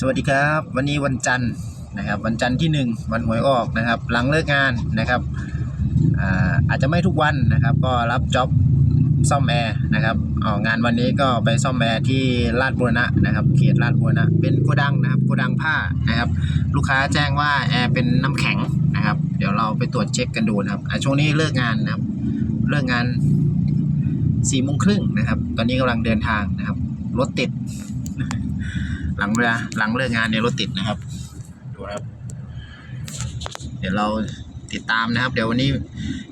สวัสดีครับ วันนี้วันจันทร์นะครับวันจันทร์ที่ 1 วันหวยออกนะครับ หลังเลิกงานนะครับอาอาจจะไม่ทุกวันนะครับ ก็รับจ็อบซ่อมแอร์นะครับออกงานวันนี้ก็ไปซ่อมแอร์ที่ลาดบุรณะนะครับเขตลาดบุรณะเป็นโกดังนะครับโกดังผ้านะครับ ลูกค้าแจ้งว่าแอร์เป็นน้ำแข็งนะครับ เดี๋ยวเราไปตรวจเช็คกันดูนะครับช่วงนี้เลิกงานนะครับเลิกงานสี่โมงครึ่งนะครับ ตอนนี้กำลังเดินทางนะครับรถติด หลังเวลาหลังเลิกงานเนี่ยรถติดนะครับ ดูนะครับ เดี๋ยวเราติดตามนะครับ เดี๋ยววันนี้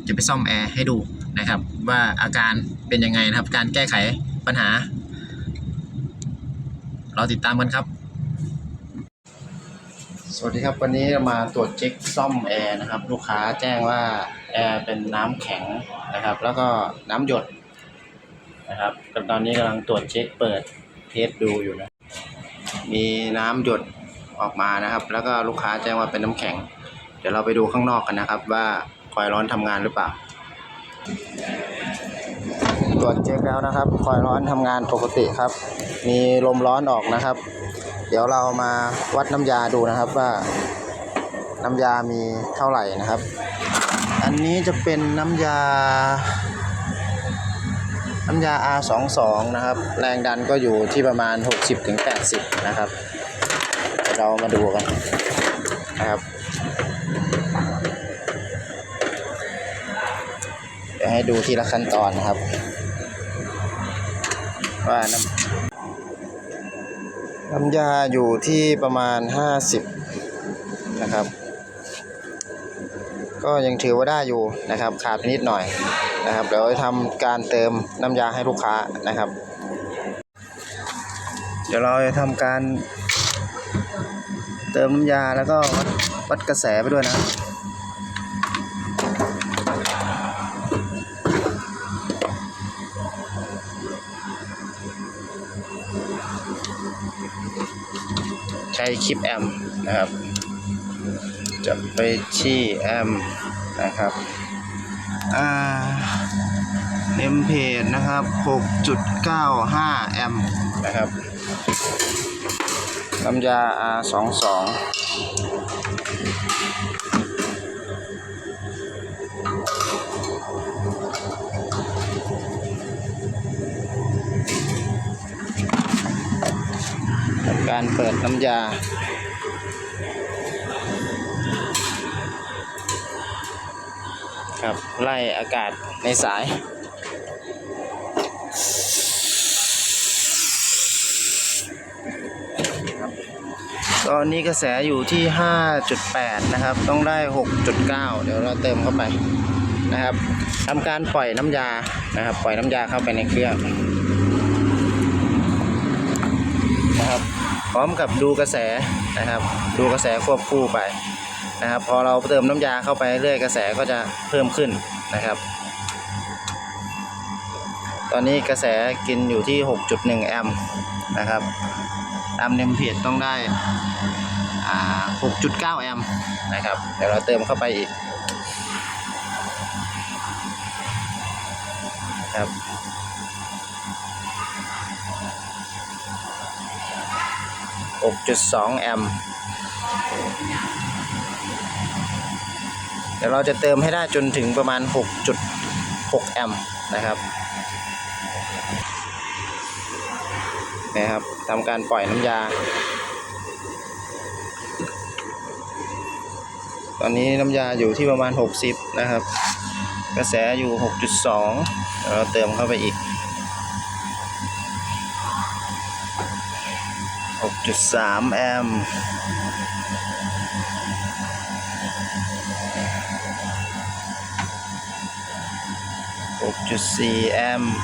จะไปซ่อมแอร์ให้ดูนะครับ ว่าอาการเป็นยังไงนะครับ การแก้ไขปัญหา เราติดตามกันครับ สวัสดีครับ วันนี้มาตรวจเช็คซ่อมแอร์นะครับ ลูกค้าแจ้งว่าแอร์เป็นน้ำแข็งนะครับ แล้วก็น้ำหยดนะครับตอนนี้กำลังตรวจเช็คเปิดเทสดูอยู่นะ มีน้ำหยดออกมานะครับ แล้วก็ลูกค้าแจ้งว่าเป็นน้ำแข็ง เดี๋ยวเราไปดูข้างนอกกันนะครับ ว่าคอยร้อนทำงานหรือเปล่า ตรวจเช็คแล้วนะครับ คอยร้อนทำงานปกติครับ มีลมร้อนออกนะครับ เดี๋ยวเรามาวัดน้ำยาดูนะครับว่า น้ำยามีเท่าไหร่นะครับ อันนี้จะเป็นน้ำยา น้ำยา R22 นะครับ แรงดันก็อยู่ที่ประมาณ 60-80 นะครับ เรามาดูกันนะครับเดี๋ยวให้ดูทีละขั้นตอนนะครับ ว่าน้ำน้ำยาอยู่ที่ประมาณ 50 นะครับ ก็ยังถือว่าได้อยู่นะครับ ขาดไปนิดหน่อย นะครับเดี๋ยวทำการเติมน้ำยาให้ลูกค้านะครับ เดี๋ยวเราจะทำการเติมน้ำยาแล้วก็วัดกระแสไปด้วยนะใช้คลิปแอมนะครับ จะไปที่แอมนะครับ อ่าเอ็มเพจนะครับ 6.95 แอมป์นะครับน้ำยา R22 การเปิดน้ำยา ครับไล่อากาศในสาย ตอนนี้กระแสอยู่ที่ 5.8 นะครับ ต้องได้ 6.9 เดี๋ยวเราเติมเข้าไปนะครับทำการปล่อยน้ำยานะครับ ปล่อยน้ำยาเข้าไปในเครื่องนะครับ พร้อมกับดูกระแสนะครับ ดูกระแสควบคู่ไป นะครับ พอเราเติมน้ำยาเข้าไปเรื่อยกระแสก็จะเพิ่มขึ้นนะครับ ตอนนี้กระแสกินอยู่ที่ 6.1 แอมป์นะครับตามเนมเพจต้องได้ 6.9 แอมป์นะครับ เดี๋ยวเราเติมเข้าไปอีกครับ6.2 แอมป์ ดี๋ยวเราจะเติมให้ได้จนถึงประมาณ 6.6 แอมป์นะครับนะครับทำการปล่อยน้ำยา ตอนนี้น้ำยาอยู่ที่ประมาณ 60 นะครับ กระแสอยู่ 6.2เดี๋ยวเราเติมเข้าไปอีก 6.3 แอมป์ 6.4 แอมป์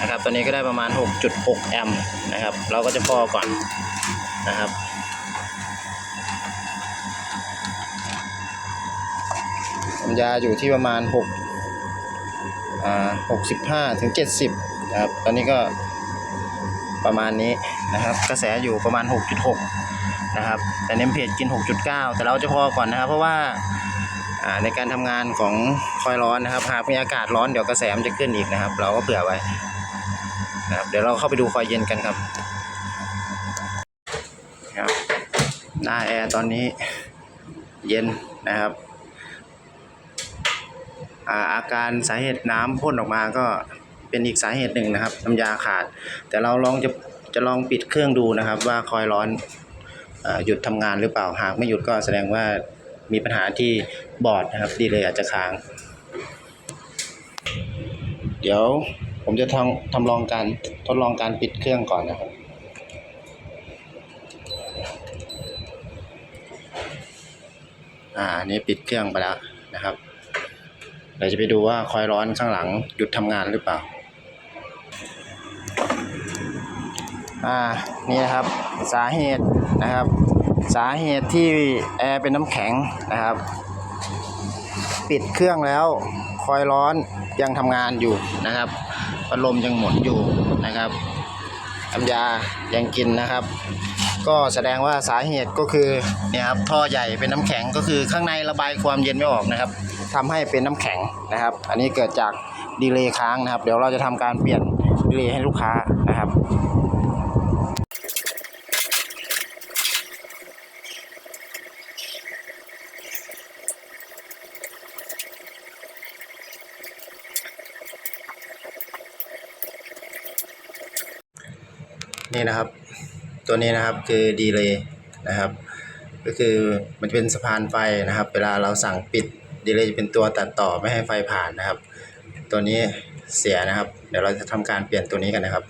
นะครับตัวนี้ก็ได้ประมาณ 6.6 แอมป์นะครับ เราก็จะพอก่อนนะครับสัญญาอยู่ที่ประมาณ6อ่า65 ถึง 70 นะครับ ตอนนี้ก็ ประมาณนี้นะครับ กระแสอยู่ประมาณ 6.6 นะครับ แต่เนมเพจกิน 6.9 แต่เราจะพอก่อนนะครับ เพราะว่าในการทำงานของคอยร้อนนะครับ หากมีอากาศร้อนเดี๋ยวกระแสมันจะขึ้นอีกนะครับ เราก็เผื่อไว้นะครับเดี๋ยวเราเข้าไปดูคอยเย็นกันครับครับหน้าแอร์ตอนนี้เย็นนะครับอาอาการสาเหตุน้ำพ่นออกมาก็ เป็นอีกสาเหตุหนึ่งนะครับน้ำยาขาด แต่เราลองจะจะลองปิดเครื่องดูนะครับ ว่าคอยร้อนอหยุดทำงานหรือเปล่าหากไม่หยุดก็แสดงว่ามีปัญหาที่บอร์ดนะครับดีเลยอาจจะค้าง เดี๋ยวผมจะทำทำลองการทดลองการปิดเครื่องก่อนนะครับอ่าอันนี้ปิดเครื่องไปแล้วนะครับเราจะไปดูว่าคอยร้อนข้างหลังหยุดทำงานหรือเปล่า อ่านี่นะครับสาเหตุนะครับ สาเหตุที่แอร์เป็นน้ำแข็งนะครับ ปิดเครื่องแล้วคอยล์ร้อนยังทำงานอยู่นะครับพัดลมยังหมุนอยู่นะครับน้ำยายังกินนะครับ ก็แสดงว่าสาเหตุก็คือเนี่ยครับท่อใหญ่เป็นน้ำแข็งก็คือข้างในระบายความเย็นไม่ออกนะครับทำให้เป็นน้ำแข็งนะครับ อันนี้เกิดจากดีเลย์ค้างนะครับ เดี๋ยวเราจะทำการเปลี่ยนดีเลย์ให้ลูกค้านะครับ นี่นะครับ ตัวนี้นะครับคือดีเลย์นะครับ ก็คือมันจะเป็นสะพานไฟนะครับ เวลาเราสั่งปิดดีเลย์จะเป็นตัวตัดต่อไม่ให้ไฟผ่านนะครับ ตัวนี้เสียนะครับ เดี๋ยวเราจะทำการเปลี่ยนตัวนี้กันนะครับ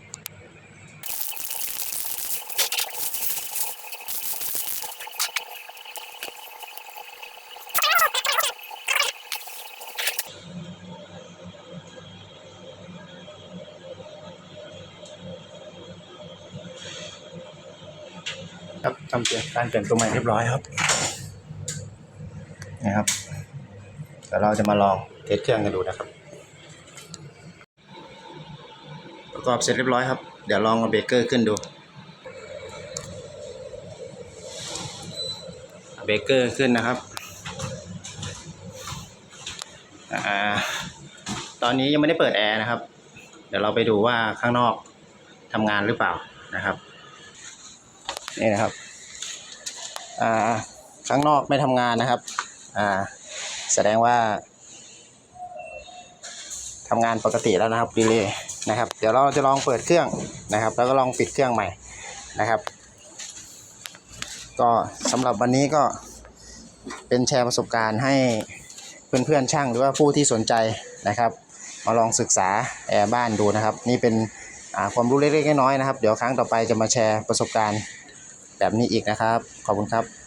ทำเปลี่ยนการเปลี่ยนตัวใหม่เรียบร้อยครับนะครับเดี๋ยวเราจะมาลองเทสเครื่องกันดูนะครับ ประกอบเสร็จเรียบร้อยครับ เดี๋ยวลองเอาเบรกเกอร์ขึ้นดูเบรกเกอร์ขึ้นนะครับอ่าตอนนี้ยังไม่ได้เปิดแอร์นะครับ เดี๋ยวเราไปดูว่าข้างนอกทำงานหรือเปล่านะครับ นี่นะครับ ข้างนอกไม่ทำงานนะครับแสดงว่าทำงานปกติแล้วนะครับดีเลยนะครับ เดี๋ยวเราจะลองเปิดเครื่องนะครับ แล้วก็ลองปิดเครื่องใหม่นะครับ ก็สำหรับวันนี้ก็เป็นแชร์ประสบการณ์ให้เพื่อนๆช่างหรือว่าผู้ที่สนใจนะครับ มาลองศึกษาแอร์บ้านดูนะครับ นี่เป็นความรู้เล็กๆน้อยๆนะครับ เดี๋ยวครั้งต่อไปจะมาแชร์ประสบการณ์แบบนี้อีกนะครับ ขอบคุณครับ